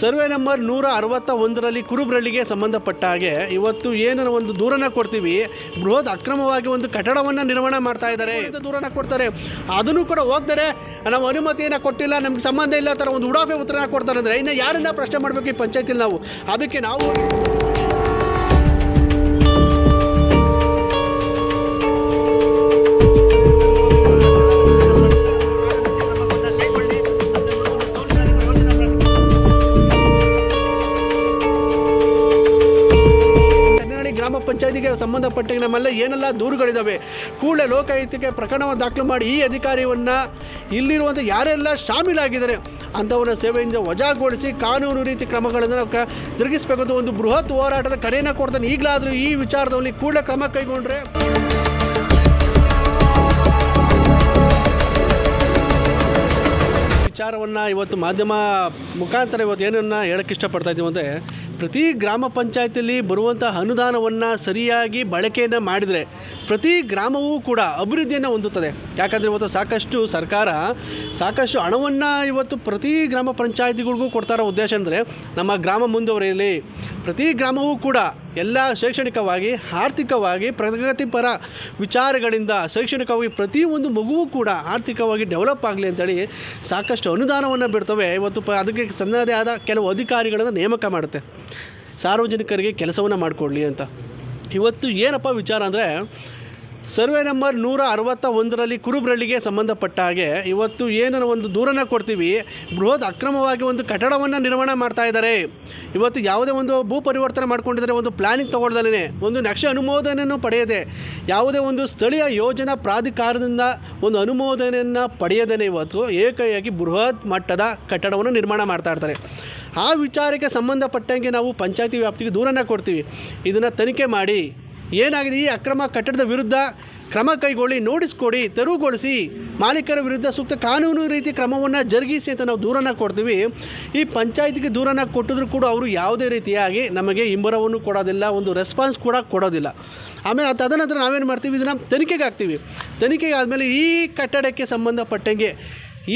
Survey number ನೂರ ಅರವತ್ತ ಒಂದರಲ್ಲಿ ಕುರುಬ್ರಳ್ಳಿಗೆ ಸಂಬಂಧಪಟ್ಟ ಹಾಗೆ ಇವತ್ತು ಏನಾರ ಒಂದು ದೂರನ ಕೊಡ್ತೀವಿ. ಬೃಹತ್ ಅಕ್ರಮವಾಗಿ ಒಂದು ಕಟ್ಟಡವನ್ನು ನಿರ್ಮಾಣ ಮಾಡ್ತಾ ಇದ್ದಾರೆ. ದೂರನ ಕೊಡ್ತಾರೆ? ಅದನ್ನು ಕೂಡ ಹೋಗ್ತಾರೆ. ನಾವು ಅನುಮತಿಯನ್ನು ಕೊಟ್ಟಿಲ್ಲ, ನಮ್ಗೆ ಸಂಬಂಧ ಇಲ್ಲ ಥರ ಒಂದು ಉಡಾಫೆ ಉತ್ತರನ ಕೊಡ್ತಾರೆ ಅಂದರೆ ಇನ್ನು ಯಾರನ್ನ ಪ್ರಶ್ನೆ ಮಾಡಬೇಕು ಈ ಪಂಚಾಯತಿಲಿ ನಾವು? ಅದಕ್ಕೆ ನಾವು ಪಂಚಾಯತಿಗೆ ಸಂಬಂಧಪಟ್ಟ ನಮ್ಮೆಲ್ಲ ಏನೆಲ್ಲ ದೂರುಗಳಿದ್ದಾವೆ ಕೂಡಲೇ ಲೋಕಾಯುಕ್ತಕ್ಕೆ ಪ್ರಕರಣವನ್ನು ದಾಖಲು ಮಾಡಿ ಈ ಅಧಿಕಾರಿಯನ್ನು ಇಲ್ಲಿರುವಂಥ ಯಾರೆಲ್ಲ ಶಾಮೀಲಾಗಿದ್ದಾರೆ, ಅಂಥವನ್ನ ಸೇವೆಯಿಂದ ವಜಾಗೊಳಿಸಿ ಕಾನೂನು ರೀತಿ ಕ್ರಮಗಳನ್ನು ನಾವು ಕ ಒಂದು ಬೃಹತ್ ಹೋರಾಟದ ಕರೆಯನ್ನು ಕೊಡ್ತಾನೆ. ಈಗಲಾದರೂ ಈ ವಿಚಾರದಲ್ಲಿ ಕೂಡಲೇ ಕ್ರಮ ಕೈಗೊಂಡ್ರೆ ಇವತ್ತು ಮಾಧ್ಯಮ ಮುಖಾಂತರ ಇವತ್ತು ಏನನ್ನು ಹೇಳಕ್ಕೆ ಇಷ್ಟಪಡ್ತಾ ಇದ್ದೀವಿ ಅಂದರೆ, ಪ್ರತಿ ಗ್ರಾಮ ಪಂಚಾಯತಿಯಲ್ಲಿ ಬರುವಂಥ ಅನುದಾನವನ್ನು ಸರಿಯಾಗಿ ಬಳಕೆಯನ್ನು ಮಾಡಿದರೆ ಪ್ರತಿ ಗ್ರಾಮವೂ ಕೂಡ ಅಭಿವೃದ್ಧಿಯನ್ನು ಹೊಂದುತ್ತದೆ. ಯಾಕಂದರೆ ಇವತ್ತು ಸಾಕಷ್ಟು ಸರ್ಕಾರ ಸಾಕಷ್ಟು ಹಣವನ್ನು ಇವತ್ತು ಪ್ರತಿ ಗ್ರಾಮ ಪಂಚಾಯತಿಗಳಿಗೂ ಕೊಡ್ತಾರೋ ಉದ್ದೇಶ ಅಂದರೆ, ನಮ್ಮ ಗ್ರಾಮ ಮುಂದುವರೆಯಲಿ. ಪ್ರತಿ ಗ್ರಾಮವೂ ಕೂಡ ಎಲ್ಲ ಶೈಕ್ಷಣಿಕವಾಗಿ, ಆರ್ಥಿಕವಾಗಿ, ಪ್ರಗತಿಪರ ವಿಚಾರಗಳಿಂದ ಶೈಕ್ಷಣಿಕವಾಗಿ ಪ್ರತಿಯೊಂದು ಮಗುವೂ ಕೂಡ ಆರ್ಥಿಕವಾಗಿ ಡೆವಲಪ್ ಆಗಲಿ ಅಂತೇಳಿ ಸಾಕಷ್ಟು ಅನುದಾನವನ್ನು ಬಿಡ್ತವೆ. ಇವತ್ತು ಪ ಅದಕ್ಕೆ ಸನ್ನದೇ ಆದ ಕೆಲವು ಅಧಿಕಾರಿಗಳನ್ನು ನೇಮಕ ಮಾಡುತ್ತೆ. ಸಾರ್ವಜನಿಕರಿಗೆ ಕೆಲಸವನ್ನು ಮಾಡಿಕೊಡ್ಲಿ ಅಂತ. ಇವತ್ತು ಏನಪ್ಪ ವಿಚಾರ ಅಂದರೆ ಸರ್ವೆ ನಂಬರ್ ನೂರ ಅರವತ್ತ ಒಂದರಲ್ಲಿ ಕುರುಬ್ರಳ್ಳಿಗೆ ಸಂಬಂಧಪಟ್ಟ ಹಾಗೆ ಇವತ್ತು ಏನನ್ನು ಒಂದು ದೂರನ ಕೊಡ್ತೀವಿ. ಬೃಹತ್ ಅಕ್ರಮವಾಗಿ ಒಂದು ಕಟ್ಟಡವನ್ನು ನಿರ್ಮಾಣ ಮಾಡ್ತಾ ಇದ್ದಾರೆ. ಇವತ್ತು ಯಾವುದೇ ಒಂದು ಭೂ ಪರಿವರ್ತನೆ ಮಾಡ್ಕೊಂಡಿದ್ದಾರೆ ಒಂದು ಪ್ಲಾನಿಂಗ್ ತಗೊಳ್ದಲೇ ಒಂದು ನಕ್ಷೆ ಅನುಮೋದನೆಯನ್ನು ಪಡೆಯದೆ, ಯಾವುದೇ ಒಂದು ಸ್ಥಳೀಯ ಯೋಜನಾ ಪ್ರಾಧಿಕಾರದಿಂದ ಒಂದು ಅನುಮೋದನೆಯನ್ನು ಪಡೆಯದೇ ಇವತ್ತು ಏಕಾಏಕಿ ಬೃಹತ್ ಮಟ್ಟದ ಕಟ್ಟಡವನ್ನು ನಿರ್ಮಾಣ ಮಾಡ್ತಾ ಇರ್ತಾರೆ. ಆ ವಿಚಾರಕ್ಕೆ ಸಂಬಂಧಪಟ್ಟಂಗೆ ನಾವು ಪಂಚಾಯತಿ ವ್ಯಾಪ್ತಿಗೆ ದೂರನ್ನು ಕೊಡ್ತೀವಿ. ಇದನ್ನು ತನಿಖೆ ಮಾಡಿ. ಏನಾಗಿದೆ? ಈ ಅಕ್ರಮ ಕಟ್ಟಡದ ವಿರುದ್ಧ ಕ್ರಮ ಕೈಗೊಳ್ಳಿ, ನೋಟಿಸ್ ಕೊಡಿ, ತೆರವುಗೊಳಿಸಿ. ಮಾಲೀಕರ ವಿರುದ್ಧ ಸೂಕ್ತ ಕಾನೂನು ರೀತಿ ಕ್ರಮವನ್ನು ಜರುಗಿಸಿ ಅಂತ ನಾವು ದೂರನ್ನು ಕೊಡ್ತೀವಿ. ಈ ಪಂಚಾಯತಿಗೆ ದೂರನ್ನು ಕೊಟ್ಟಿದ್ರು ಕೂಡ ಅವರು ಯಾವುದೇ ರೀತಿಯಾಗಿ ನಮಗೆ ಹಿಂಬರವನ್ನು ಕೊಡೋದಿಲ್ಲ, ಒಂದು ರೆಸ್ಪಾನ್ಸ್ ಕೂಡ ಕೊಡೋದಿಲ್ಲ. ಆಮೇಲೆ ತದನಂತರ ನಾವೇನು ಮಾಡ್ತೀವಿ? ಇದನ್ನು ತನಿಖೆಗೆ ಹಾಕ್ತೀವಿ. ತನಿಖೆಗೆ ಆದಮೇಲೆ ಈ ಕಟ್ಟಡಕ್ಕೆ ಸಂಬಂಧಪಟ್ಟಂಗೆ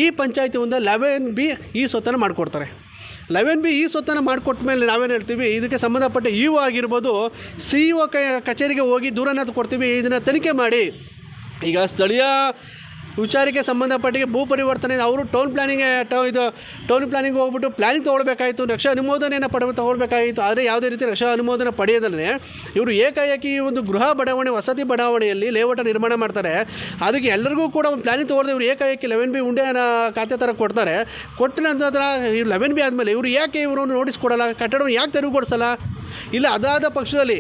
ಈ ಪಂಚಾಯಿತಿ ಒಂದು ಲೆವೆನ್ ಬಿ ಈ ಸ್ವತ್ತನ್ನು ಮಾಡಿಕೊಡ್ತಾರೆ. ಲೆವೆನ್ ಬಿ ಈ ಸ್ವತ್ತನ್ನು ಮಾಡಿಕೊಟ್ಟ ಮೇಲೆ ನಾವೇನು ಹೇಳ್ತೀವಿ, ಇದಕ್ಕೆ ಸಂಬಂಧಪಟ್ಟ ಇ ಒ ಆಗಿರ್ಬೋದು ಸಿ ಇ ಒ ಕಚೇರಿಗೆ ಹೋಗಿ ದೂರನ್ನ ಕೊಡ್ತೀವಿ ಇದನ್ನು ತನಿಖೆ ಮಾಡಿ. ಈಗ ಸ್ಥಳೀಯ ವಿಚಾರಕ್ಕೆ ಸಂಬಂಧಪಟ್ಟಿಗೆ ಭೂ ಪರಿವರ್ತನೆ, ಅವರು ಟೌನ್ ಪ್ಲಾನಿಂಗ್ ಟೌ, ಇದು ಟೌನ್ ಪ್ಲಾನಿಂಗ್ ಹೋಗ್ಬಿಟ್ಟು ಪ್ಲಾನಿಂಗ್ ತೊಗೊಳ್ಬೇಕಾಯಿತು, ರಕ್ಷಾ ಅನುಮೋದನೆಯನ್ನು ಪಡ ತೊಗೊಳ್ಬೇಕಾಯಿತು, ಆದರೆ ಯಾವುದೇ ರೀತಿ ರಕ್ಷಾ ಅನುಮೋದನೆ ಪಡೆಯದಲ್ಲೇ ಇವರು ಏಕಾಏಕಿ ಈ ಒಂದು ಗೃಹ ಬಡಾವಣೆ, ವಸತಿ ಬಡಾವಣೆಯಲ್ಲಿ ಲೇಔಟ ನಿರ್ಮಾಣ ಮಾಡ್ತಾರೆ. ಅದಕ್ಕೆ ಎಲ್ಲರಿಗೂ ಕೂಡ ಒಂದು ಪ್ಲಾನಿಂಗ್ ತೊಗೊಳ್ದೆ ಇವರು ಏಕಾಏಕಿ ಲೆವೆನ್ ಬಿ ಉಂಡೆನ ಖಾತೆ ಥರ ಕೊಡ್ತಾರೆ. ಕೊಟ್ಟ ನಂತರ ಲೆವೆನ್ ಬಿ ಆದಮೇಲೆ ಇವರು ಯಾಕೆ ಇವರು ನೋಟಿಸ್ ಕೊಡಲ್ಲ? ಕಟ್ಟಡವನ್ನು ಯಾಕೆ ತೆರವುಗೊಳಿಸಲ್ಲ? ಇಲ್ಲ, ಅದಾದ ಪಕ್ಷದಲ್ಲಿ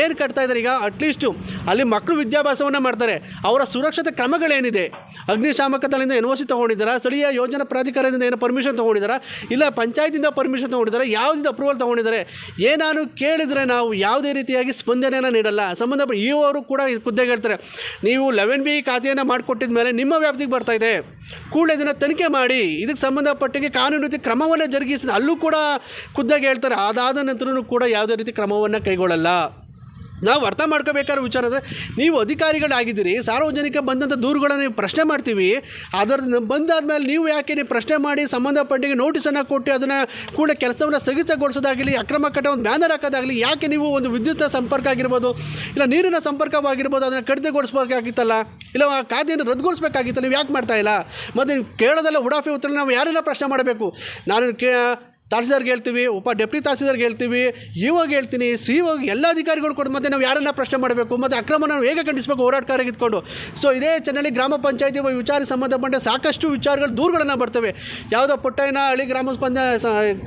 ಏನು ಕಟ್ತಾ ಇದ್ದಾರೆ ಈಗ? ಅಟ್ಲೀಸ್ಟು ಅಲ್ಲಿ ಮಕ್ಕಳು ವಿದ್ಯಾಭ್ಯಾಸವನ್ನು ಮಾಡ್ತಾರೆ. ಅವರ ಸುರಕ್ಷತೆ ಕ್ರಮಗಳೇನಿದೆ? ಅಗ್ನಿಶಾಮಕ ದಳದಿಂದ ಎನ್ ಒ ಸಿ ತೊಗೊಂಡಿದ್ದಾರಾ? ಸ್ಥಳೀಯ ಯೋಜನಾ ಪ್ರಾಧಿಕಾರದಿಂದ ಏನು ಪರ್ಮಿಷನ್ ತೊಗೊಂಡಿದ್ದಾರಾ? ಇಲ್ಲ ಪಂಚಾಯತಿಂದ ಪರ್ಮಿಷನ್ ತೊಗೊಂಡಿದ್ದಾರೆ? ಯಾವುದಿಂದ ಅಪ್ರೂವಲ್ ತೊಗೊಂಡಿದ್ದಾರೆ? ಏನಾನು ಕೇಳಿದರೆ ನಾವು ಯಾವುದೇ ರೀತಿಯಾಗಿ ಸ್ಪಂದನೆಯನ್ನು ನೀಡಲ್ಲ. ಸಂಬಂಧಪಟ್ಟ ಇ ಅವರು ಕೂಡ ಕುದ್ದೆ ಹೇಳ್ತಾರೆ. ನೀವು ಲೆವೆನ್ ಬಿ ಖಾತೆಯನ್ನು ಮಾಡಿಕೊಟ್ಟಿದ ಮೇಲೆ ನಿಮ್ಮ ವ್ಯಾಪ್ತಿಗೆ ಬರ್ತಾ ಇದೆ. ಕೂಡಲೇ ಇದನ್ನು ತನಿಖೆ ಮಾಡಿ. ಇದಕ್ಕೆ ಸಂಬಂಧಪಟ್ಟಿಗೆ ಕಾನೂನು ರೀತಿ ಕ್ರಮವನ್ನು ಜರುಗಿಸಿದ ಅಲ್ಲೂ ಕೂಡ ಖುದ್ದಾಗಿ ಹೇಳ್ತಾರೆ. ಅದಾದ ನಂತರನೂ ಕೂಡ ಯಾವುದೇ ರೀತಿ ಕ್ರಮವನ್ನು ಕೈಗೊಳ್ಳಲ್ಲ. ನಾವು ಅರ್ಥ ಮಾಡ್ಕೋಬೇಕಾದ್ರೆ ವಿಚಾರ ಅಂದರೆ, ನೀವು ಅಧಿಕಾರಿಗಳಾಗಿದ್ದೀರಿ, ಸಾರ್ವಜನಿಕ ಬಂದಂಥ ದೂರುಗಳನ್ನು ನೀವು ಪ್ರಶ್ನೆ ಮಾಡ್ತೀವಿ ಅದರ ಬಂದಾದ್ಮೇಲೆ ನೀವು ಯಾಕೆ ನೀವು ಪ್ರಶ್ನೆ ಮಾಡಿ ಸಂಬಂಧಪಟ್ಟಿಗೆ ನೋಟಿಸನ್ನು ಕೊಟ್ಟು ಅದನ್ನು ಕೂಡ ಕೆಲಸವನ್ನು ಸ್ಥಗಿತಗೊಳಿಸೋದಾಗಲಿ, ಅಕ್ರಮ ಕಟ್ಟ ಒಂದು ಬ್ಯಾನರ್ ಹಾಕೋದಾಗಲಿ, ಯಾಕೆ ನೀವು ಒಂದು ವಿದ್ಯುತ್ ಸಂಪರ್ಕ ಆಗಿರ್ಬೋದು, ಇಲ್ಲ ನೀರಿನ ಸಂಪರ್ಕವಾಗಿರ್ಬೋದು, ಅದನ್ನು ಕಡಿತಗೊಳಿಸ್ಬೇಕಾಗಿತ್ತಲ್ಲ, ಇಲ್ಲ ಆ ಖಾತೆಯನ್ನು ರದ್ದುಗೊಳಿಸ್ಬೇಕಾಗಿತ್ತಲ್ಲ ನೀವು ಯಾಕೆ ಮಾಡ್ತಾ ಇಲ್ಲ? ಮತ್ತು ನೀವು ಕೇಳೋದೆಲ್ಲ ಉಡಾಫಿ ಉತ್ತರ ನಾವು ಯಾರನ್ನ ಪ್ರಶ್ನೆ ಮಾಡಬೇಕು? ನಾನು ಕೇ ತಹಸೀಲ್ದಾರ್ಗೆ ಹೇಳ್ತೀವಿ, ಉಪ ಡೆಪ್ಟಿ ತಹಸೀಲ್ದಾರ್ಗೆ ಹೇಳ್ತೀವಿ ಇವಾಗ ಹೇಳ್ತೀನಿ, ಸಿ ಇವಾಗ ಎಲ್ಲ ಅಧಿಕಾರಿಗಳು ಕೊಡು ಮತ್ತು ನಾವು ಯಾರನ್ನ ಪ್ರಶ್ನೆ ಮಾಡಬೇಕು, ಮತ್ತು ಅಕ್ರಮ ನಾವು ಹೇಗೆ ಖಂಡಿಸಬೇಕು ಹೋರಾಟಗಾರರಿಗೆ ಇದ್ಕೊಂಡು. ಸೊ ಇದೇ ಚೆನ್ನಲ್ಲಿ ಗ್ರಾಮ ಪಂಚಾಯತಿ ವಿಚಾರ ಸಂಬಂಧಪಟ್ಟ ಸಾಕಷ್ಟು ವಿಚಾರಗಳು, ದೂರುಗಳನ್ನು ಬರ್ತವೆ. ಯಾವುದೋ ಪುಟ್ಟಯ್ಯನ ಹಳ್ಳಿ ಗ್ರಾಮ ಸ್ಪಂದ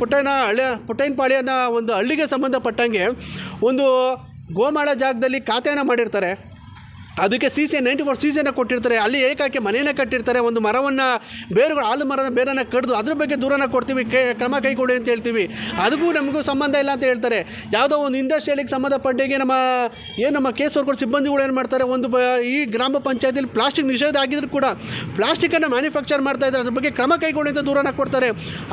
ಪುಟ್ಟಯ್ಯನ ಹಳ್ಳಿ ಪುಟ್ಟಯ್ಯನಪಾಳ್ಯನ ಒಂದು ಹಳ್ಳಿಗೆ ಸಂಬಂಧಪಟ್ಟಂಗೆ ಒಂದು ಗೋಮಾಳ ಜಾಗದಲ್ಲಿ ಖಾತೆಯನ್ನು ಮಾಡಿರ್ತಾರೆ. ಅದಕ್ಕೆ C C ninety four C ಸಿಯನ್ನು ಕೊಟ್ಟಿರ್ತಾರೆ. ಅಲ್ಲಿ ಏಕಾಕಿ ಮನೆಯನ್ನು ಕಟ್ಟಿರ್ತಾರೆ. ಒಂದು ಮರವನ್ನು, ಬೇರುಗಳು, ಹಾಲು ಮರದ ಬೇರನ್ನು ಕಡಿದು ಅದ್ರ ಬಗ್ಗೆ ದೂರನ ಕೊಡ್ತೀವಿ. ಕೈ, ಕ್ರಮ ಕೈಗೊಳ್ಳಿ ಅಂತ ಹೇಳ್ತೀವಿ. ಅದಕ್ಕೂ ನಮಗೂ ಸಂಬಂಧ ಇಲ್ಲ ಅಂತ ಹೇಳ್ತಾರೆ. ಯಾವುದೋ ಒಂದು ಇಂಡಸ್ಟ್ರಿಯಲಿಗೆ ಸಂಬಂಧಪಟ್ಟಿಗೆ ನಮ್ಮ, ಏನು ನಮ್ಮ ಕೇಸ್ ವರ್ಕರ್ ಸಿಬ್ಬಂದಿಗಳು ಏನು ಮಾಡ್ತಾರೆ? ಒಂದು ಈ ಗ್ರಾಮ ಪಂಚಾಯತಿಯಲ್ಲಿ ಪ್ಲಾಸ್ಟಿಕ್ ನಿಷೇಧ ಆಗಿದ್ರು ಕೂಡ ಪ್ಲಾಸ್ಟಿಕನ್ನು ಮ್ಯಾನುಫ್ಯಾಕ್ಚರ್ ಮಾಡ್ತಾ ಇದ್ದಾರೆ. ಅದ್ರ ಬಗ್ಗೆ ಕ್ರಮ ಕೈಗೊಳ್ಳಿ ಅಂತ ದೂರನ ಕೊಡ್ತಾರೆ.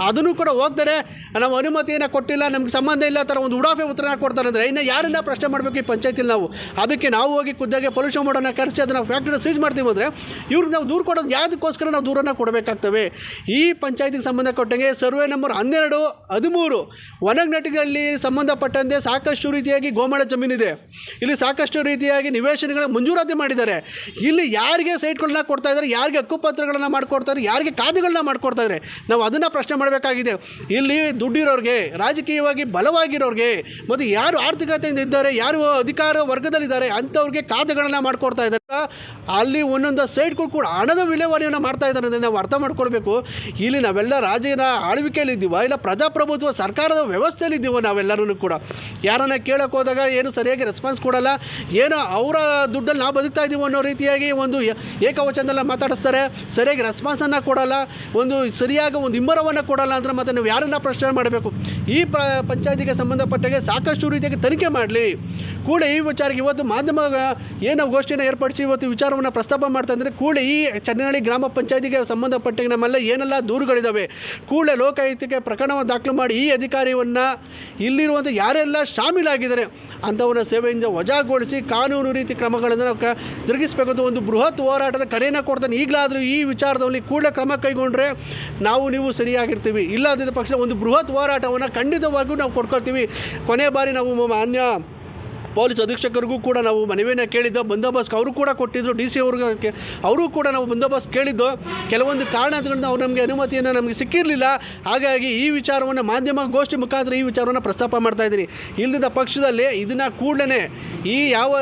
ಅದನ್ನು ಕೂಡ ಹೋಗ್ತಾರೆ. ನಾವು ಅನುಮತಿಯನ್ನು ಕೊಟ್ಟಿಲ್ಲ. ನಮ್ಗೆ ಸಂಬಂಧ ಇಲ್ಲ ಥರ ಒಂದು ಉಡಾಫೆ ಉತ್ತರನ ಕೊಡ್ತಾರೆ. ಅಂದರೆ ಇನ್ನು ಯಾರನ್ನ ಪ್ರಶ್ನೆ ಮಾಡಬೇಕು ಈ ಪಂಚಾಯತಿಲಿ ನಾವು? ಅದಕ್ಕೆ ನಾವು ಹೋಗಿ ಖುದ್ದಾಗೆ ಪೊಲ್ಯೂಷನ್ ಮಾಡೋಣ ಕರೆಸಿ ಅದನ್ನು ಫ್ಯಾಕ್ಟ್ರಿನ ಸೀಜ್ ಮಾಡ್ತೀವಿ ಅಂದರೆ ಇವ್ರಿಗೆ ನಾವು ದೂರು ಕೊಡೋದು ಯಾವುದಕ್ಕೋಸ್ಕರ ನಾವು ದೂರನ್ನು ಕೊಡಬೇಕಾಗ್ತವೆ. ಈ ಪಂಚಾಯತಿಗೆ ಸಂಬಂಧಪಟ್ಟಂಗೆ ಸರ್ವೆ ನಂಬರ್ ಹನ್ನೆರಡು, ಹದಿಮೂರು ಒಣಗ್ನಟ್ಟಿಗಳಲ್ಲಿ ಸಂಬಂಧಪಟ್ಟಂತೆ ಸಾಕಷ್ಟು ರೀತಿಯಾಗಿ ಗೋಮಾಳ ಜಮೀನಿದೆ. ಇಲ್ಲಿ ಸಾಕಷ್ಟು ರೀತಿಯಾಗಿ ನಿವೇಶನಗಳ ಮಂಜೂರಾತಿ ಮಾಡಿದ್ದಾರೆ. ಇಲ್ಲಿ ಯಾರಿಗೆ ಸೈಟ್ಗಳನ್ನ ಕೊಡ್ತಾ ಇದ್ದಾರೆ, ಯಾರಿಗೆ ಹಕ್ಕುಪತ್ರಗಳನ್ನು ಮಾಡ್ಕೊಡ್ತಾರೆ ಯಾರಿಗೆ ಕಾದುಗಳನ್ನ ಮಾಡ್ಕೊಡ್ತಾ ಇದ್ದಾರೆ, ನಾವು ಅದನ್ನು ಪ್ರಶ್ನೆ ಮಾಡಬೇಕಾಗಿದೆ. ಇಲ್ಲಿ ದುಡ್ಡಿರೋರಿಗೆ, ರಾಜಕೀಯವಾಗಿ ಬಲವಾಗಿರೋರಿಗೆ, ಮತ್ತು ಯಾರು ಆರ್ಥಿಕತೆಯಿಂದ ಇದ್ದಾರೆ, ಯಾರು ಅಧಿಕಾರ ವರ್ಗದಲ್ಲಿದ್ದಾರೆ, ಅಂಥವ್ರಿಗೆ ಖಾತೆಗಳನ್ನು ಮಾಡಿಕೊಡ್ತಾ ಇದ್ದಾರೆ. ಅಲ್ಲಿ ಒಂದೊಂದು ಸೈಟ್ಗಳು ಕೂಡ ಹಣದ ವಿಲೇವಾರಿಯನ್ನು ಮಾಡ್ತಾ ಇದ್ದಾರೆ ಅಂದರೆ ನಾವು ಅರ್ಥ ಮಾಡ್ಕೊಳ್ಬೇಕು. ಇಲ್ಲಿ ನಾವೆಲ್ಲ ರಾಜ್ಯನ ಆಳ್ವಿಕೆಯಲ್ಲಿ ಇದ್ದೀವ? ಇಲ್ಲ ಪ್ರಜಾಪ್ರಭುತ್ವ ಸರ್ಕಾರದ ವ್ಯವಸ್ಥೆಯಲ್ಲಿ ಇದ್ದೀವ ನಾವೆಲ್ಲರೂ ಕೂಡ? ಯಾರನ್ನ ಕೇಳೋಕೆ ಹೋದಾಗ ಏನು ಸರಿಯಾಗಿ ರೆಸ್ಪಾನ್ಸ್ ಕೊಡಲ್ಲ? ಏನೋ ಅವರ ದುಡ್ಡಲ್ಲಿ ನಾವು ಬದುಕ್ತಾ ಇದ್ದೀವಿ ಅನ್ನೋ ರೀತಿಯಾಗಿ ಒಂದು ಏಕವಚನದಲ್ಲ ಮಾತಾಡಿಸ್ತಾರೆ. ಸರಿಯಾಗಿ ರೆಸ್ಪಾನ್ಸನ್ನು ಕೊಡಲ್ಲ. ಒಂದು ಸರಿಯಾಗಿ ಒಂದು ಹಿಂಬರವನ್ನು ಕೊಡಲ್ಲ ಅಂದರೆ ಮತ್ತೆ ನಾವು ಯಾರನ್ನ ಪ್ರಶ್ನೆ ಮಾಡಬೇಕು? ಈ ಪ್ರ ಪಂಚಾಯತಿಗೆ ಸಂಬಂಧಪಟ್ಟಾಗೆ ಸಾಕಷ್ಟು ರೀತಿಯಾಗಿ ತನಿಖೆ ಮಾಡಲಿ. ಕೂಡ ಈ ವಿಚಾರಕ್ಕೆ ಇವತ್ತು ಮಾಧ್ಯಮ ಏನು ಗೋಷ್ಠಿಯನ್ನು ಏರ್ಪಡಿಸಿ ಇವತ್ತು ವಿಚಾರವನ್ನು ಪ್ರಸ್ತಾಪ ಮಾಡ್ತಾ ಅಂದರೆ ಕೂಡಲೇ ಈ ಚನ್ನಹಳ್ಳಿ ಗ್ರಾಮ ಪಂಚಾಯತಿಗೆ ಸಂಬಂಧಪಟ್ಟ ನಮ್ಮೆಲ್ಲ ಏನೆಲ್ಲ ದೂರುಗಳಿದ್ದಾವೆ ಕೂಡಲೇ ಲೋಕಾಯುಕ್ತಕ್ಕೆ ಪ್ರಕರಣವನ್ನು ದಾಖಲು ಮಾಡಿ ಈ ಅಧಿಕಾರಿಯನ್ನು ಇಲ್ಲಿರುವಂಥ ಯಾರೆಲ್ಲ ಶಾಮೀಲಾಗಿದ್ದಾರೆ ಅಂಥವನ್ನ ಸೇವೆಯಿಂದ ವಜಾಗೊಳಿಸಿ ಕಾನೂನು ರೀತಿ ಕ್ರಮಗಳನ್ನು ನಾವು ಕ ಜರುಗಿಸಬೇಕಂತ ಒಂದು ಬೃಹತ್ ಹೋರಾಟದ ಕರೆಯನ್ನು ಕೊಡ್ತಾನೆ. ಈಗಲಾದರೂ ಈ ವಿಚಾರದಲ್ಲಿ ಕೂಡಲೇ ಕ್ರಮ ಕೈಗೊಂಡ್ರೆ ನಾವು ನೀವು ಸರಿಯಾಗಿರ್ತೀವಿ. ಇಲ್ಲದಿದ್ದ ಪಕ್ಷ ಒಂದು ಬೃಹತ್ ಹೋರಾಟವನ್ನು ಖಂಡಿತವಾಗಿಯೂ ನಾವು ಕೊಡ್ಕೊಳ್ತೀವಿ. ಕೊನೆ ಬಾರಿ ನಾವು ಮಾನ್ಯ ಪೊಲೀಸ್ ಅಧೀಕ್ಷಕರಿಗೂ ಕೂಡ ನಾವು ಮನವಿಯನ್ನು ಕೇಳಿದ್ದು ಬಂದೋಬಸ್ತ್ ಅವರು ಕೂಡ ಕೊಟ್ಟಿದ್ದರು ಡಿ ಸಿ ಅವ್ರಿಗೆ ಅವರು ಕೂಡ ನಾವು ಬಂದೋಬಸ್ತ್ ಕೇಳಿದ್ದು. ಕೆಲವೊಂದು ಕಾರಣಗಳಿಂದ ಅವ್ರು ನಮಗೆ ಅನುಮತಿಯನ್ನು ನಮಗೆ ಸಿಕ್ಕಿರಲಿಲ್ಲ. ಹಾಗಾಗಿ ಈ ವಿಚಾರವನ್ನು ಮಾಧ್ಯಮ ಗೋಷ್ಠಿ ಮುಖಾಂತರ ಈ ವಿಚಾರವನ್ನು ಪ್ರಸ್ತಾಪ ಮಾಡ್ತಾ ಇದ್ದೀನಿ. ಇಲ್ಲದ ಪಕ್ಷದಲ್ಲಿ ಇದನ್ನು ಕೂಡಲೇ ಈ ಯಾವ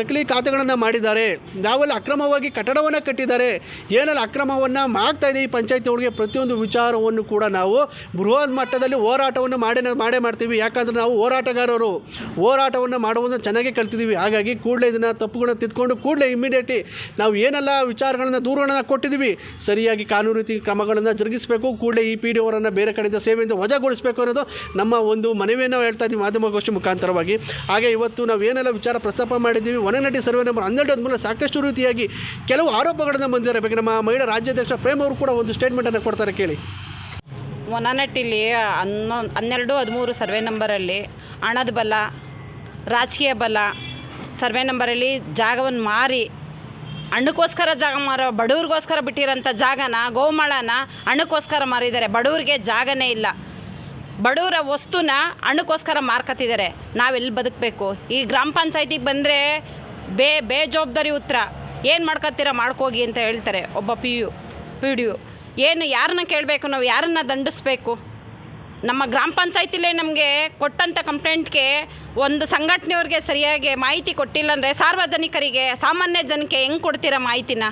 ನಕಲಿ ಖಾತೆಗಳನ್ನು ಮಾಡಿದ್ದಾರೆ ಯಾವೆಲ್ಲ ಅಕ್ರಮವಾಗಿ ಕಟ್ಟಡವನ್ನು ಕಟ್ಟಿದ್ದಾರೆ, ಏನೆಲ್ಲ ಅಕ್ರಮವನ್ನು ಮಾಡ್ತಾ ಇದೆ ಈ ಪಂಚಾಯತಿ ಒಳಗೆ ಪ್ರತಿಯೊಂದು ವಿಚಾರವನ್ನು ಕೂಡ ನಾವು ಬೃಹತ್ ಮಟ್ಟದಲ್ಲಿ ಹೋರಾಟವನ್ನು ಮಾಡೇ ಮಾಡೇ ಮಾಡ್ತೀವಿ. ಯಾಕಂದರೆ ನಾವು ಹೋರಾಟಗಾರರು. ಹೋರಾಟವನ್ನು ಮಾಡುವುದನ್ನು ಚೆನ್ನಾಗಿ ಕಲ್ತಿದ್ದೀವಿ. ಹಾಗಾಗಿ ಕೂಡಲೇ ಇದನ್ನು ತಪ್ಪುಗಳನ್ನ ತಿದ್ಕೊಂಡು ಕೂಡಲೇ ಇಮಿಡಿಯೇಟ್ಲಿ ನಾವು ಏನೆಲ್ಲ ವಿಚಾರಗಳನ್ನು ದೂರುಗಳನ್ನು ಕೊಟ್ಟಿದ್ದೀವಿ, ಸರಿಯಾಗಿ ಕಾನೂನು ರೀತಿ ಕ್ರಮಗಳನ್ನು ಜರುಗಿಸಬೇಕು, ಕೂಡಲೇ ಈ ಪಿ ಡಿ ಅವರನ್ನು ಬೇರೆ ಕಡೆಯಿಂದ ಸೇವೆಯಿಂದ ವಜಾಗೊಳಿಸಬೇಕು ಅನ್ನೋದು ನಮ್ಮ ಒಂದು ಮನವಿಯನ್ನು ಹೇಳ್ತಾ ಇದ್ದೀವಿ ಮಾಧ್ಯಮಗೋಷ್ಠಿ ಮುಖಾಂತರವಾಗಿ. ಹಾಗೆ ಇವತ್ತು ನಾವು ಏನೆಲ್ಲ ವಿಚಾರ ಪ್ರಸ್ತಾಪ ಮಾಡಿದ್ದೀವಿ ಒನನಟಿ ಸರ್ವೆ ನಂಬರ್ ಹನ್ನೆರಡು ಹದಿಮೂರು ಸಾಕಷ್ಟು ರೀತಿಯಾಗಿ ಕೆಲವು ಆರೋಪಗಳನ್ನು ಬಂದಿದ್ದಾರೆ ನಮ್ಮ ಮಹಿಳಾ ರಾಜ್ಯಾಧ್ಯಕ್ಷ ಪ್ರೇಮ್ ಅವರು ಕೂಡ ಒಂದು ಸ್ಟೇಟ್ಮೆಂಟನ್ನು ಕೊಡ್ತಾರೆ ಕೇಳಿ. ಒನನಟ್ಟಿಲಿ ಹನ್ನೊಂದು ಹನ್ನೆರಡು ಹದಿಮೂರು ಸರ್ವೆ ನಂಬರಲ್ಲಿ ಹಣದ ಬಲ ರಾಜಕೀಯ ಬಲ, ಸರ್ವೆ ನಂಬರಲ್ಲಿ ಜಾಗವನ್ನು ಮಾರಿ ಹಣ್ಣಕ್ಕೋಸ್ಕರ ಜಾಗ ಮಾರೋ, ಬಡವ್ರಿಗೋಸ್ಕರ ಬಿಟ್ಟಿರೋಂಥ ಜಾಗನ, ಗೋಮಳನ ಹಣ್ಣಕ್ಕೋಸ್ಕರ ಮಾರಿದ್ದಾರೆ. ಬಡವ್ರಿಗೆ ಜಾಗನೇ ಇಲ್ಲ. ಬಡವರ ವಸ್ತುನ ಹಣ್ಣಕ್ಕೋಸ್ಕರ ಮಾರ್ಕತ್ತಿದ್ದಾರೆ. ನಾವೆಲ್ಲಿ ಬದುಕಬೇಕು? ಈ ಗ್ರಾಮ ಪಂಚಾಯತಿಗೆ ಬಂದರೆ ಬೇ, ಬೇಜವಾಬ್ದಾರಿ ಉತ್ತರ ಏನು ಮಾಡ್ಕೊತೀರ ಮಾಡ್ಕೋಗಿ ಅಂತ ಹೇಳ್ತಾರೆ ಒಬ್ಬ P U P D U ಏನು ಯಾರನ್ನ ಕೇಳಬೇಕು? ನಾವು ಯಾರನ್ನ ದಂಡಿಸ್ಬೇಕು? ನಮ್ಮ ಗ್ರಾಮ ಪಂಚಾಯತಿಲೇ ನಮಗೆ ಕೊಟ್ಟಂಥ ಕಂಪ್ಲೇಂಟ್ಗೆ ಒಂದು ಸಂಘಟನೆಯವ್ರಿಗೆ ಸರಿಯಾಗಿ ಮಾಹಿತಿ ಕೊಟ್ಟಿಲ್ಲ ಅಂದರೆ ಸಾರ್ವಜನಿಕರಿಗೆ, ಸಾಮಾನ್ಯ ಜನಕ್ಕೆ ಹೆಂಗೆ ಕೊಡ್ತೀರಾ ಮಾಹಿತಿನ?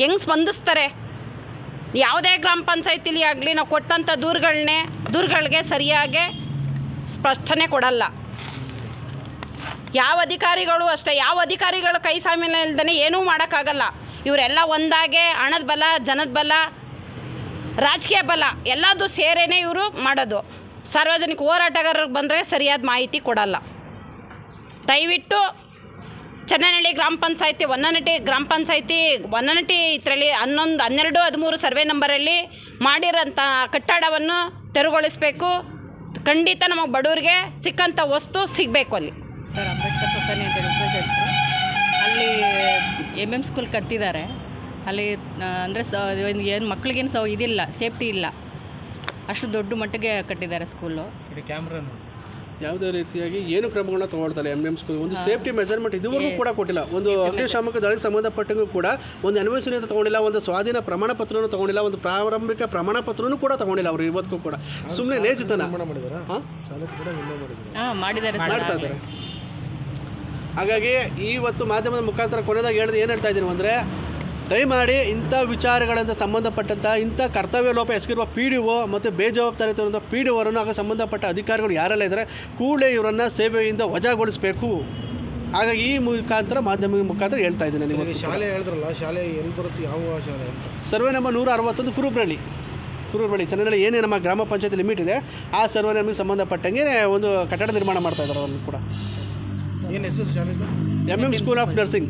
ಹೆಂಗೆ ಸ್ಪಂದಿಸ್ತಾರೆ? ಯಾವುದೇ ಗ್ರಾಮ ಪಂಚಾಯತಿಲಿ ಆಗಲಿ ನಾವು ಕೊಟ್ಟಂಥ ದೂರುಗಳನ್ನೇ ದೂರುಗಳಿಗೆ ಸರಿಯಾಗಿ ಸ್ಪಷ್ಟನೆ ಕೊಡಲ್ಲ. ಯಾವ ಅಧಿಕಾರಿಗಳು ಅಷ್ಟೇ, ಯಾವ ಅಧಿಕಾರಿಗಳು ಕೈ ಸಾಮಿನ ಇಲ್ದೇ ಏನೂ ಮಾಡೋಕ್ಕಾಗಲ್ಲ. ಇವರೆಲ್ಲ ಒಂದಾಗೆ ಹಣದ ಬಲ, ಜನದ ಬಲ ರಾಜಕೀಯ ಬಲ ಎಲ್ಲದೂ ಸೇರೇನೆ ಇವರು ಮಾಡೋದು. ಸಾರ್ವಜನಿಕ ಹೋರಾಟಗಾರರು ಬಂದರೆ ಸರಿಯಾದ ಮಾಹಿತಿ ಕೊಡಲ್ಲ. ದಯವಿಟ್ಟು ಚನ್ನನಹಳ್ಳಿ ಗ್ರಾಮ ಪಂಚಾಯತಿ ಒನ್ನನಟಿ ಗ್ರಾಮ ಪಂಚಾಯತಿ ಒನ್ನನಟಿ ಇದರಲ್ಲಿ ಹನ್ನೊಂದು, ಹನ್ನೆರಡು, ಹದಿಮೂರು ಸರ್ವೆ ನಂಬರಲ್ಲಿ ಮಾಡಿರೋಂಥ ಕಟ್ಟಡವನ್ನು ತೆರವುಗೊಳಿಸಬೇಕು. ಖಂಡಿತ ನಮಗೆ ಬಡವರಿಗೆ ಸಿಕ್ಕಂಥ ವಸ್ತು ಸಿಗಬೇಕು ಅಲ್ಲಿ. ಅಂಬೇಡ್ಕರ್ ಸೊಸೈಟಿ ಅಂತ ಹೇಳಿ ಅಲ್ಲಿ ಎಂ ಎಂ ಸ್ಕೂಲ್ ಕಟ್ತಿದ್ದಾರೆ. ಅಲ್ಲಿ ಅಂದರೆ ಸ ಏನು ಮಕ್ಳಿಗೇನು ಸೌ ಇದಿಲ್ಲ ಸೇಫ್ಟಿ ಇಲ್ಲ. ಅಷ್ಟು ದೊಡ್ಡ ಮಟ್ಟಿಗೆ ಕಟ್ಟಿದ್ದಾರೆ ಸ್ಕೂಲು. ಯಾವುದೇ ರೀತಿಯಾಗಿ ಏನು ಕ್ರಮಗಳನ್ನ ತಗೊಳ್ತಾರೆ ಎಂ ಎಂ ಸ್ಕೂಲ್ ಒಂದು ಸೇಫ್ಟಿ ಮೆಜರ್ಮೆಂಟ್ ಇದುವರೆಗೂ ಕೂಡ ಕೊಟ್ಟಿಲ್ಲ. ಒಂದು ಅಗ್ನಿಶಾಮಕ ದಳಕ್ಕೆ ಸಂಬಂಧಪಟ್ಟಂಗೂ ಕೂಡ ಒಂದು ಅನ್ವೇಷಣೆ ಅಂತ ತಗೊಂಡಿಲ್ಲ ಒಂದು ಸ್ವಾಧೀನ ಪ್ರಮಾಣ ಪತ್ರನೂ ತಗೊಂಡಿಲ್ಲ ಒಂದು ಪ್ರಾರಂಭಿಕ ಪ್ರಮಾಣ ಪತ್ರನೂ ಕೂಡ ತಗೊಂಡಿಲ್ಲ ಅವರು ಇವತ್ತಿಗೂ ಕೂಡ. ಸುಮ್ಮನೆ ಸರ್. ಮಾಡ್ತಾ ಇದ್ದಾರೆ. ಹಾಗಾಗಿ ಇವತ್ತು ಮಾಧ್ಯಮದ ಮುಖಾಂತರ ಕೊನೆದಾಗ ಹೇಳಿದ್ರೆ ಏನು ಹೇಳ್ತಾ ಇದ್ದೀನಿ ಅಂದರೆ ದಯಮಾಡಿ ಇಂಥ ವಿಚಾರಗಳಿಂದ ಸಂಬಂಧಪಟ್ಟಂಥ ಇಂಥ ಕರ್ತವ್ಯ ಲೋಪ ಎಸಗಿರುವ ಪಿ ಡಿ ಒ ಮತ್ತು ಬೇಜವಾಬ್ದಾರಿತನದ ಪಿ ಡಿ ಒರನ್ನು ಆಗ ಸಂಬಂಧಪಟ್ಟ ಅಧಿಕಾರಿಗಳು ಯಾರೆಲ್ಲ ಇದ್ದಾರೆ ಕೂಡಲೇ ಇವರನ್ನು ಸೇವೆಯಿಂದ ವಜಾಗೊಳಿಸಬೇಕು. ಹಾಗಾಗಿ ಈ ಮುಖಾಂತರ ಮಾಧ್ಯಮ ಮುಖಾಂತರ ಹೇಳ್ತಾ ಇದ್ದೀನಿ ನಿಮಗೆ ಶಾಲೆ ಹೇಳಿದ್ರಲ್ಲ ಶಾಲೆ ಎಲ್ಲಿ ಬರುತ್ತೆ ಯಾವ ಶಾಲೆ? ಸರ್ವೆ ನಂಬರ್ ನೂರ ಅರವತ್ತೊಂದು ಕುರುಬ್ರಳ್ಳಿ. ಕುರುಬ್ರಳ್ಳಿ ಚೆನ್ನೈನಲ್ಲಿ ಏನೇ ನಮ್ಮ ಗ್ರಾಮ ಪಂಚಾಯತ್ ಲಿಮಿಟ್ ಇದೆ ಆ ಸರ್ವೆ ನಮಗೆ ಸಂಬಂಧಪಟ್ಟಂಗೆ ಒಂದು ಕಟ್ಟಡ ನಿರ್ಮಾಣ ಮಾಡ್ತಾ ಇದ್ದಾರೆ ಅವರು ಕೂಡ. ಏನು ಹೆಸರು ಶಾಲೆದು? M M school of nursing.